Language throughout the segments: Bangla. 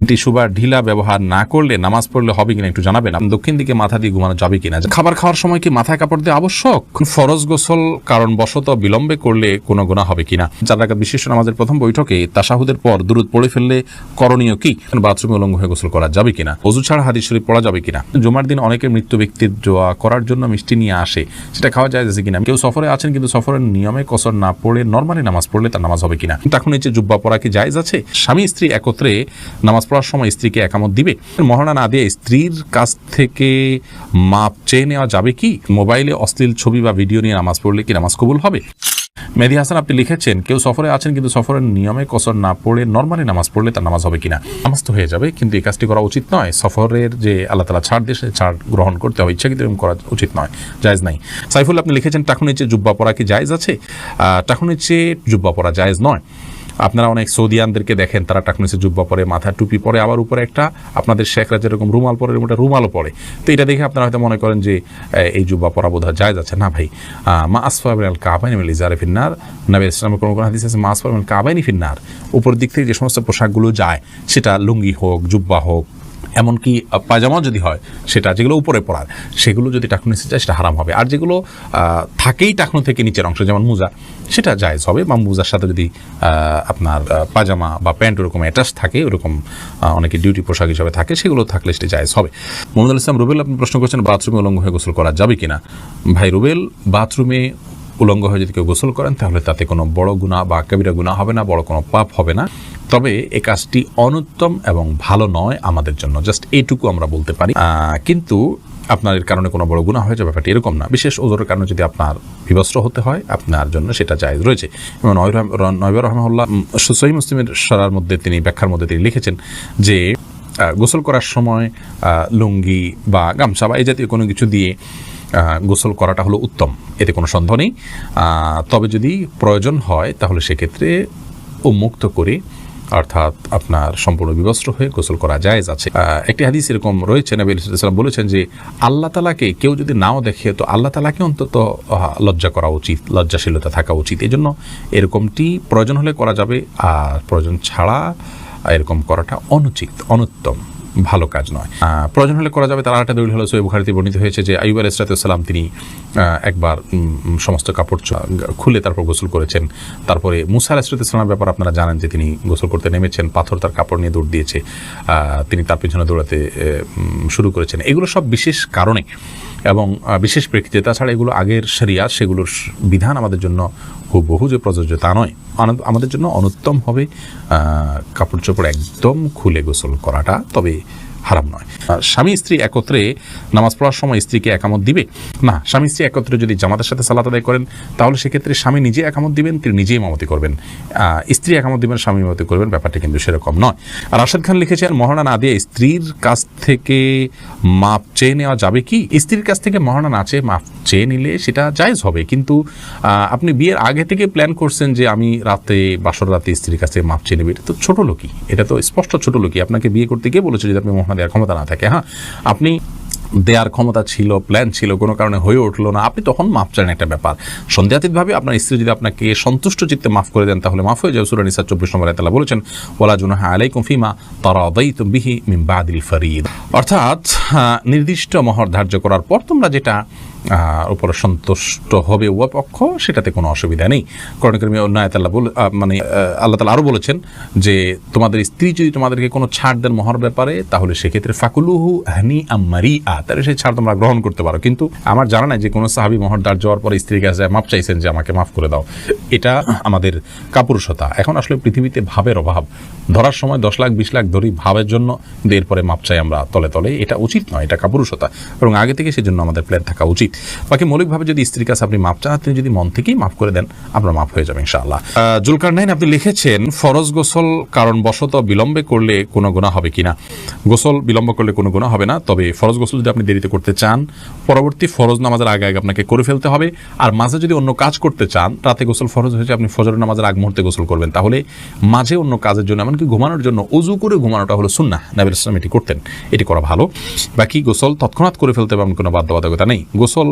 টিস্যু ঢিলা ব্যবহার না করলে নামাজ পড়লে হবে কিনা একটু জানাবেন। দক্ষিণ দিকে মাথা দিয়ে ঘুমানো যাবে কিনা? খাবার খাওয়ার সময় কি মাথায় কাপড় দিয়ে আবশ্যক? ফরজ গোসল কারণ বশত বিলম্বে করলে কোনো গুণা হবে কিনা? রাকাত বিশিষ্ট নামাজের প্রথম বৈঠকে তাসাহুদের পর দূরত পড়ে ফেললে করণীয় কি? বাথরুমে উলঙ্গ হয়ে গোসল করা যাবে কিনা? অজু ছাড়া হাদিস শরীফ পড়া যাবে কিনা? জুমার দিন অনেকের মৃত্যু ব্যক্তির জোয়া করার জন্য মিষ্টি নিয়ে আসে। সেটা খাওয়া যায় যে কিনা? কেউ সফরে আছেন কিন্তু সফরের নিয়মে কসর না পড়ে নর্মালি নামাজ পড়লে তার নামাজ হবে কিনা? তখন নিচে জুব্বা পড়া কি জায়েজ আছে? স্বামী স্ত্রী একত্রে নামাজ পড়ার সময় স্ত্রীকে একামত দিবে? মহারণা না দিয়ে স্ত্রীর কাছ থেকে মাপ চেয়ে নেওয়া যাবে কি? মোবাইলে অশ্লীল ছবি বা ভিডিও নিয়ে নামাজ পড়লে কি নামাজ কবুল হবে? মেহেদি হাসান আপনি লিখেছেন কেউ সফরে আছেন কিন্তু সফরের নিয়মে কসর না পড়ে নর্মালি নামাজ পড়লে তার নামাজ হবে কিনা? নামাজ তো হয়ে যাবে কিন্তু এই কাজটি করা উচিত নয়। সফরের যে আল্লাহ তালা ছাড় দিয়ে ছাড় গ্রহণ করতে হবে। ইচ্ছাকৃত এরকম করা উচিত নয় জায়েজ নাই। সাইফুল আপনি লিখেছেন টাকুন নিচে জুব্বা পরা কি জায়েজ আছে? আহ, টাকুন নিচে জুব্বা পরা জায়েজ নয়। আপনারা অনেক সৌদিয়ানদেরকে দেখেন, তারা টাকনিসে জুব্বা পরে, মাথা টুপি পরে, আবার উপরে একটা আপনাদের শেখরা যেরকম রুমাল পরে ওটা রুমালও পরে। তো এটা দেখে আপনারা হয়তো মনে করেন যে এই জুব্বা পরা বোধ জায়জ আছে। না ভাই মা আসফা আল কাবাইনি ইজারে ফিন্নার, নবী ইসলামের কোনো কোনো হাদিস আছে, মা আসফা কাবাইনি ফিন্নার। উপর দিক থেকে যে সমস্ত পোশাকগুলো যায়, সেটা লুঙ্গি হোক, জুব্বা হোক এমনকি আহ, পায়জামাও যদি হয় সেটা যেগুলো উপরে পড়ার সেগুলো যদি টাকনু নিচে যায় সেটা হারাম হবে। আর যেগুলো থাকেই টাকনু থেকে নিচের অংশ যেমন মোজা সেটা জায়েজ হবে। বা মোজার সাথে যদি আপনার পাজামা বা প্যান্ট ওরকম অ্যাটাচ থাকে ওরকম অনেকে ডিউটি পোশাক হিসাবে থাকে সেগুলো থাকলে সেটা জায়েজ হবে। মোহাম্মদ ইসলাম রুবেল আপনি প্রশ্ন করছেন বাথরুমে উলঙ্গ হয়ে গোসল করা যাবে কিনা? ভাই রুবেল বাথরুমে উলঙ্গ হয়ে যদি কেউ গোসল করেন তাহলে তাতে কোনো বড় গুণা বা কবিরা গুণা হবে না বড় কোনো পাপ হবে না। তবে এ কাজটি অনুত্তম এবং ভালো নয় আমাদের জন্য। জাস্ট এইটুকু আমরা বলতে পারি। কিন্তু আপনার এর কারণে কোনো বড় গুণা হয়ে যাবে ব্যাপারটি এরকম না। বিশেষ ওজোরের কারণে যদি আপনার বিবস্ত্র হতে হয়, আপনার জন্য সেটা জায়েজ রয়েছে। এবং নয়ব রহমল্লাহ সহি মুসলিমের সরার মধ্যে তিনি, ব্যাখ্যার মধ্যে তিনি লিখেছেন যে গোসল করার সময় লুঙ্গি বা গামছা বা এই জাতীয় কোনো কিছু দিয়ে গোসল করাটা হলো উত্তম। এতে কোনো সন্দেহ নেই। তবে যদি প্রয়োজন হয়, তাহলে সেক্ষেত্রে উন্মুক্ত করে অর্থাৎ আপনার সম্পূর্ণ বিবস্ত্র হয়ে গোসল করা জায়েজ আছে। একটি হাদিস এরকম রয়েছে, নবী সাল্লাম বলেছেন যে, আল্লাহ তালাকে কেউ যদি নাও দেখে, তো আল্লাহ তালাকে অন্তত লজ্জা করা উচিত, লজ্জাশীলতা থাকা উচিত। এই জন্য এরকমটি প্রয়োজন হলে করা যাবে, আর প্রয়োজন ছাড়া এরকম করাটা অনুচিত, অনুত্তম। ভালো কাজ নয়। প্রয়োজন হলে করা যাবে, তার আরেকটা দলিল হলো সৈব বুখারিতে বর্ণিত হয়েছে যে আইব আল ইসরাতাম তিনি একবার সমস্ত কাপড় খুলে তারপর গোসল করেছেন। তারপরে মুসা সালামের ব্যাপার আপনারা জানেন যে তিনি গোসল করতে নেমেছেন, পাথর তার কাপড় নিয়ে দৌড় দিয়েছে। তিনি তার পিছনে দৌড়াতে শুরু করেছেন। এগুলো সব বিশেষ কারণে এবং বিশেষ প্রেক্ষিতে তাছাড়া এগুলো আগের সেরিয়া সেগুলোর বিধান আমাদের জন্য খুব বহু যে প্রযোজ্য তা নয়। আমাদের জন্য অনুত্তম হবে কাপড় চোপড় একদম খুলে গোসল করাটা। তবে হারাম নয়। স্বামী স্ত্রী একত্রে নামাজ পড়ার সময় স্ত্রীকে একামত দিবে? না, স্বামী স্ত্রী একত্রে যদি জামাতের সাথে সালাত আদায় করেন, তাহলে সেক্ষেত্রে স্বামী নিজে একামত দিবেন, তিনি নিজেই মামতি করবেন। স্ত্রী একামত দিবেন, স্বামী মামতি করবেন, ব্যাপারটা কিন্তু সেরকম নয়। রাশেদ খান লিখেছেন, মহারণা না দিয়ে স্ত্রীর কাছ থেকে মাপ চেয়ে নেওয়া যাবে কি? স্ত্রীর কাছ থেকে মহারণা না চেয়ে মাপ চেয়ে নিলে সেটা জায়েজ হবে। কিন্তু আপনি বিয়ের আগে থেকে প্ল্যান করছেন যে আমি রাতে, বাসর রাতে স্ত্রীর কাছে মাপ চেয়ে নেবে, এটা তো ছোট লোকই। এটা তো স্পষ্ট ছোট লোকই। আপনাকে বিয়ে করতে গিয়ে বলেছে যদি আপনি মহানা দেওয়ার ক্ষমতা না থাকে হ্যাঁ? আপনি দেওয়ার ক্ষমতা ছিল প্ল্যান ছিল, কোনো কারণে হয়ে উঠল না, আপনি তখন মাফ চান একটা ব্যাপার। সন্দেহাতীতভাবে আপনার স্ত্রী যদি আপনাকে সন্তুষ্ট চিত্তে মাফ করে দেন, তাহলে মাফ হয়ে যাবে। সুরানি সার চব্বিশ নম্বর তালা বলেছেন ওলা জুনাহা আলাইকুম ফিমা তারা অদাইত বিহি মিম বাদিল ফরিদ। অর্থাৎ নির্দিষ্ট মহর ধার্য করার পর তোমরা যেটা উপরে সন্তুষ্ট হবে উভয় পক্ষ সেটাতে কোনো অসুবিধা নেই। করণকর্মী অন্যায় তাল্লাহ বলে মানে আল্লাহ তালা আরও বলেছেন যে, তোমাদের স্ত্রী যদি তোমাদেরকে কোনো ছাড় দেন মহর ব্যাপারে, তাহলে সেক্ষেত্রে ফাকুলুহু হানি আম্মারি আ তাহলে সেই ছাড় তোমরা গ্রহণ করতে পারো। কিন্তু আমার জানা নাই যে কোনো সাহাবি মহর দাঁড় যাওয়ার পরে স্ত্রীর কাছে মাপ চাইছেন যে আমাকে মাফ করে দাও। এটা আমাদের কাপুরুষতা। এখন আসলে পৃথিবীতে ভাবের অভাব। ধরার সময় দশ লাখ, বিশ লাখ ধরি ভাবের জন্য এরপরে মাপ চাই আমরা তলে তলে এটা উচিত নয়, এটা কাপুরুষতা। এবং আগে থেকে সেজন্য আমাদের প্ল্যান থাকা উচিত। বাকি মৌলিকভাবে যদি স্ত্রীর কাছে আপনি মাপ চান যদি মন থেকেই মাফ করে দেন, আপনার মাফ হয়ে যাবে ইনশাআল্লাহ। জুলকার নাইন, আপনি লিখেছেন, ফরজ গোসল কারণ বশত বিলম্বে করলে কোনো গুণা হবে কিনা? গোসল বিলম্ব করলে কোনো গুণা হবে না, তবে ফরজ গোসল যদি আপনি দেরিতে করতে চান, পরবর্তী ফরজ নামাজের আগে আগে আপনাকে করে ফেলতে হবে। আর মাঝে যদি অন্য কাজ করতে চান, রাতে গোসল ফরজ হয়েছে, আপনি ফজর নামাজের আগ মুহূর্তে গোসল করবেন। তাহলে মাঝে অন্য কাজের জন্য, এমনকি ঘুমানোর জন্য অজু করে ঘুমানোটা হলো সুন্না নাবিল ইসলাম এটি করতেন। এটি করা ভালো। বাকি গোসল তৎক্ষণাৎ করে ফেলতে হবে, এমন কোনো বাধ্যবাধকতা নেই। গোসল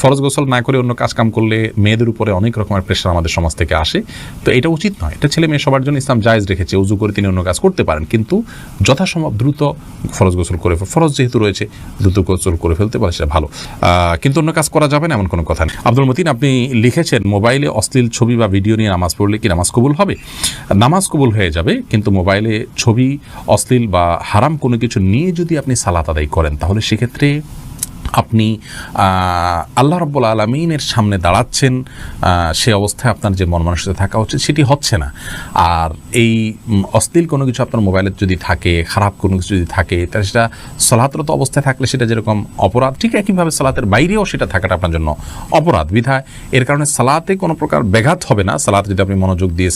ফরজ গোসল না করে অন্য কাজ কাম করলে মেয়েদের উপরে অনেক রকমের প্রেশার আমাদের সমাজ থেকে আসে। তো এটা উচিত নয়। এটা ছেলে মেয়ে সবার জন্য ইসলাম জায়েজ রেখেছে। উজু করে তিনি অন্য কাজ করতে পারেন। কিন্তু যথাসম্ভব দ্রুত ফরজ গোসল করে ফরজ যেহেতু রয়েছে, দ্রুত গোসল করে ফেলতে পারে সেটা ভালো। কিন্তু অন্য কাজ করা যাবে না এমন কোনো কথা নেই। আব্দুল মতিন, আপনি লিখেছেন, মোবাইলে অশ্লীল ছবি বা ভিডিও নিয়ে নামাজ পড়লে কি নামাজ কবুল হবে? নামাজ কবুল হয়ে যাবে, কিন্তু মোবাইলে ছবি অশ্লীল বা হারাম কোনো কিছু নিয়ে যদি আপনি সালাত আদায় করেন, তাহলে সেক্ষেত্রে আপনি আল্লাহ রব্বুল আলমিনের সামনে দাঁড়াচ্ছেন সে অবস্থায় আপনার যে মন মানসিকতা থাকা উচিত সেটি হচ্ছে না। আর এই অশ্লীল কোনো কিছু আপনার মোবাইলে যদি থাকে, খারাপ কোনো কিছু যদি থাকে তাহলে সেটা সলাহতরত অবস্থায় থাকলে সেটা যেরকম অপরাধ, ঠিক একইভাবে সালাতের বাইরেও সেটা থাকাটা আপনার জন্য অপরাধ, বিধায়। এর কারণে সালাতে কোনো প্রকার ব্যাঘাত হবে না। সালাতে যদি আপনি মনোযোগ দিয়ে